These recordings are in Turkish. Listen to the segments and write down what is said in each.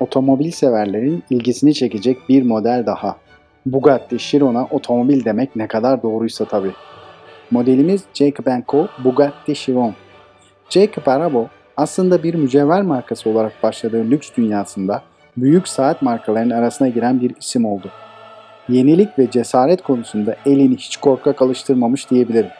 otomobil severlerin ilgisini çekecek bir model daha. Bugatti Chiron'a otomobil demek ne kadar doğruysa tabii. Modelimiz Jacob Co. Bugatti Chiron. Jacob Arabo aslında bir mücevher markası olarak başladığı lüks dünyasında büyük saat markalarının arasına giren bir isim oldu. Yenilik ve cesaret konusunda elini hiç korkak alıştırmamış diyebilirim.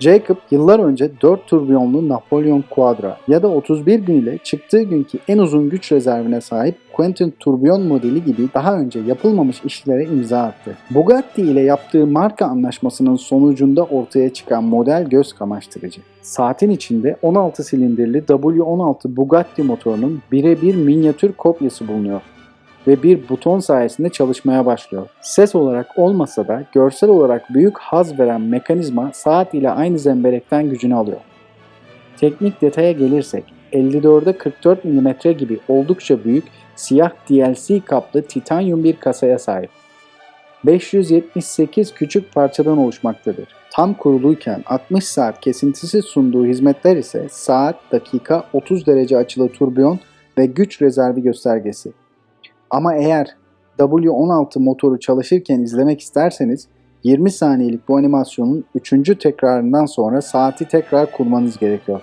Jacob yıllar önce 4 turbiyonlu Napolyon Quadra ya da 31 gün ile çıktığı günkü en uzun güç rezervine sahip Quentin Turbion modeli gibi daha önce yapılmamış işlere imza attı. Bugatti ile yaptığı marka anlaşmasının sonucunda ortaya çıkan model göz kamaştırıcı. Saatin içinde 16 silindirli W16 Bugatti motorunun birebir minyatür kopyası bulunuyor ve bir buton sayesinde çalışmaya başlıyor. Ses olarak olmasa da görsel olarak büyük haz veren mekanizma saat ile aynı zemberekten gücünü alıyor. Teknik detaya gelirsek 54'e 44 mm gibi oldukça büyük siyah DLC kaplı titanyum bir kasaya sahip. 578 küçük parçadan oluşmaktadır. Tam kuruluyken 60 saat kesintisiz sunduğu hizmetler ise saat, dakika, 30 derece açılı turbiyon ve güç rezervi göstergesi. Ama eğer W16 motoru çalışırken izlemek isterseniz 20 saniyelik bu animasyonun 3. tekrarından sonra saati tekrar kurmanız gerekiyor.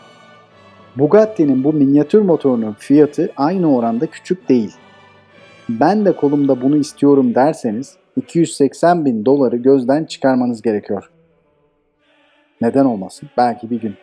Bugatti'nin bu minyatür motorunun fiyatı aynı oranda küçük değil. Ben de kolumda bunu istiyorum derseniz 280 bin doları gözden çıkarmanız gerekiyor. Neden olmasın? Belki bir gün.